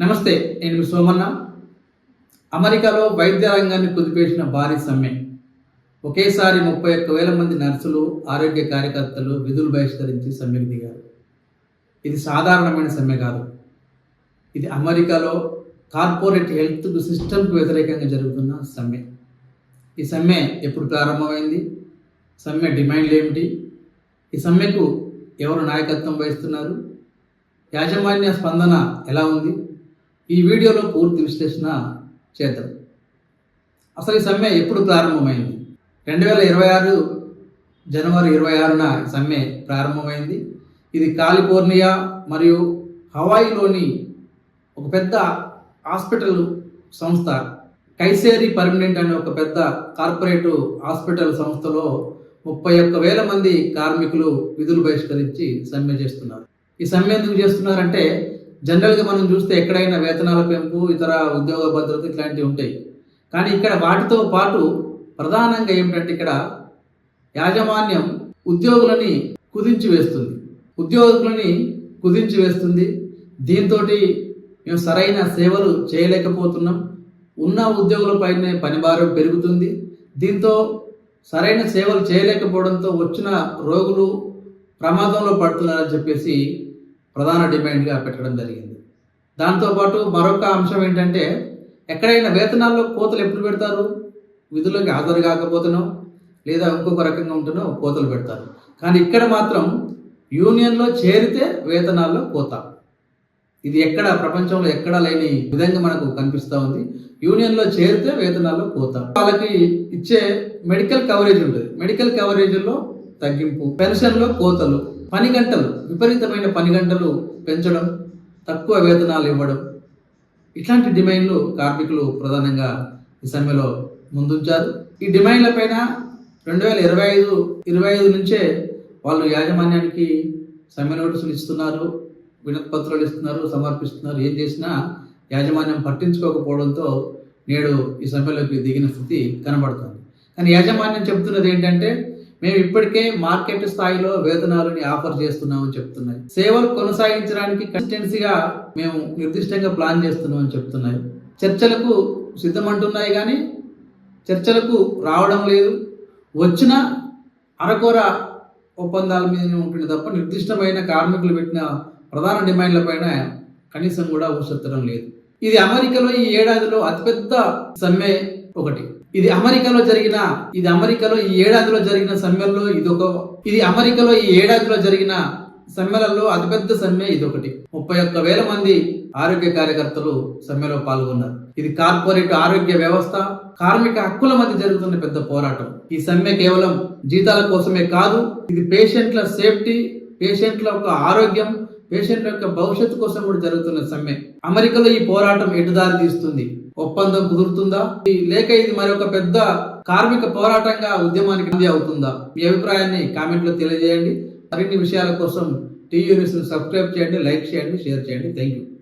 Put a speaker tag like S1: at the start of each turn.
S1: నమస్తే నేను మీ సోమన్న. అమెరికాలో వైద్య రంగాన్ని కుదిపేసిన భారీ సమ్మె. ఒకేసారి ముప్పై ఒక్క వేల మంది నర్సులు ఆరోగ్య కార్యకర్తలు విధులు బహిష్కరించి సమ్మెకు దిగారు. ఇది సాధారణమైన సమ్మె కాదు. ఇది అమెరికాలో కార్పొరేట్ హెల్త్ సిస్టమ్కి వ్యతిరేకంగా జరుగుతున్న సమ్మె. ఈ సమ్మె ఎప్పుడు ప్రారంభమైంది? సమ్మె డిమాండ్లు ఏమిటి? ఈ సమ్మెకు ఎవరు నాయకత్వం వహిస్తున్నారు? యాజమాన్య స్పందన ఎలా ఉంది? ఈ వీడియోలో పూర్తి విశ్లేషణ చేద్దాం. అసలు ఈ సమ్మె ఎప్పుడు ప్రారంభమైంది? రెండు వేల ఇరవై ఆరు జనవరి ఇరవై ఆరున సమ్మె ప్రారంభమైంది. ఇది కాలిఫోర్నియా మరియు హవాయిలోని ఒక పెద్ద హాస్పిటల్ సంస్థ కైసేరి పర్మనెంట్ అనే ఒక పెద్ద కార్పొరేట్ హాస్పిటల్ సంస్థలో ముప్పై ఒక్క వేల మంది కార్మికులు విధులు బహిష్కరించి సమ్మె చేస్తున్నారు. ఈ సమ్మె ఎందుకు చేస్తున్నారంటే జనరల్గా మనం చూస్తే ఎక్కడైనా వేతనాల పెంపు ఇతర ఉద్యోగ భద్రత ఇట్లాంటివి ఉంటాయి. కానీ ఇక్కడ వాటితో పాటు ప్రధానంగా ఏమిటంటే ఇక్కడ యాజమాన్యం ఉద్యోగులని కుదించి వేస్తుంది. ఉద్యోగులని కుదించి వేస్తుంది. దీంతో మేము సరైన సేవలు చేయలేకపోతున్నాం. ఉన్న ఉద్యోగులపైనే పనిభారం పెరుగుతుంది. దీంతో సరైన సేవలు చేయలేకపోవడంతో వచ్చిన రోగులు ప్రమాదంలో పడుతున్నారని చెప్పేసి ప్రధాన డిమాండ్గా పెట్టడం జరిగింది. దాంతోపాటు మరొక అంశం ఏంటంటే ఎక్కడైనా వేతనాల్లో కోతలు ఎప్పుడు పెడతారు? విధులకు హాజరు కాకపోతేనో లేదా ఇంకొక రకంగా ఉంటున్నో కోతలు పెడతారు. కానీ ఇక్కడ మాత్రం యూనియన్లో చేరితే వేతనాల్లో కోత. ఇది ఎక్కడ ప్రపంచంలో ఎక్కడా లేని విధంగా మనకు కనిపిస్తూ ఉంది. యూనియన్లో చేరితే వేతనాల్లో కోత. వాళ్ళకి ఇచ్చే మెడికల్ కవరేజ్ ఉంటుంది. మెడికల్ కవరేజ్లో తగ్గింపు. పెన్షన్లో కోతలు. పని గంటలు విపరీతమైన పని గంటలు పెంచడం తక్కువ వేతనాలు ఇవ్వడం. ఇట్లాంటి డిమాండ్లు కార్మికులు ప్రధానంగా ఈ సమ్మెలో ముందుంచారు. ఈ డిమాండ్ల పైన రెండు వేల ఇరవై ఐదు ఇరవై ఐదు నుంచే వాళ్ళు యాజమాన్యానికి సమ్మె నోటీసులు ఇస్తున్నారు వినతి పత్రాలు ఇస్తున్నారు సమర్పిస్తున్నారు. ఏం చేసినా యాజమాన్యం పట్టించుకోకపోవడంతో నేడు ఈ సమ్మెలోకి దిగిన స్థితి కనబడుతుంది. కానీ యాజమాన్యం చెబుతున్నది ఏంటంటే మేము ఇప్పటికే మార్కెట్ స్థాయిలో వేతనాలని ఆఫర్ చేస్తున్నామని చెప్తున్నాయి. సేవలు కొనసాగించడానికి కన్సిస్టెన్సీగా మేము నిర్దిష్టంగా ప్లాన్ చేస్తున్నామని చెప్తున్నాయి. చర్చలకు సిద్ధమంటున్నాయి కానీ చర్చలకు రావడం లేదు. వచ్చిన అరకొర ఒప్పందాల మీద ఉంటుంది తప్ప నిర్దిష్టమైన కార్మికులు పెట్టిన ప్రధాన డిమాండ్ల పైన కనీసం కూడా ఊసెత్తడం లేదు. ఇది అమెరికాలో ఈ ఏడాదిలో అతిపెద్ద సమ్మె ఒకటి. ఇది అమెరికాలో జరిగిన ఇది అమెరికాలో ఈ ఏడాదిలో జరిగిన సమ్మెల్లో ఇదొక ఇది అమెరికాలో ఈ ఏడాదిలో జరిగిన సమ్మెలలో అతిపెద్ద సమ్మె ఇదొకటి. ముప్పై ఒక్క వేల మంది ఆరోగ్య కార్యకర్తలు సమ్మెలో పాల్గొన్నారు. ఇది కార్పొరేట్ ఆరోగ్య వ్యవస్థ కార్మిక హక్కుల మధ్య జరుగుతున్న పెద్ద పోరాటం. ఈ సమ్మె కేవలం జీతాల కోసమే కాదు ఇది పేషెంట్ల సేఫ్టీ పేషెంట్ల యొక్క ఆరోగ్యం పేషెంట్ యొక్క భవిష్యత్తు కోసం కూడా జరుగుతున్న సమ్మె. అమెరికాలో ఈ పోరాటం ఎటుదారి తీస్తుంది? ఒప్పందం కుదురుతుందా? ఈ- లేక ఇది మరొక పెద్ద కార్మిక పోరాటంగా ఉద్యమానికి అంది అవుతుందా? మీ అభిప్రాయాన్ని కామెంట్లో తెలియజేయండి. మరిన్ని విషయాల కోసం టీవీ న్యూస్ సబ్స్క్రైబ్ చేయండి లైక్ చేయండి షేర్ చేయండి. Thank you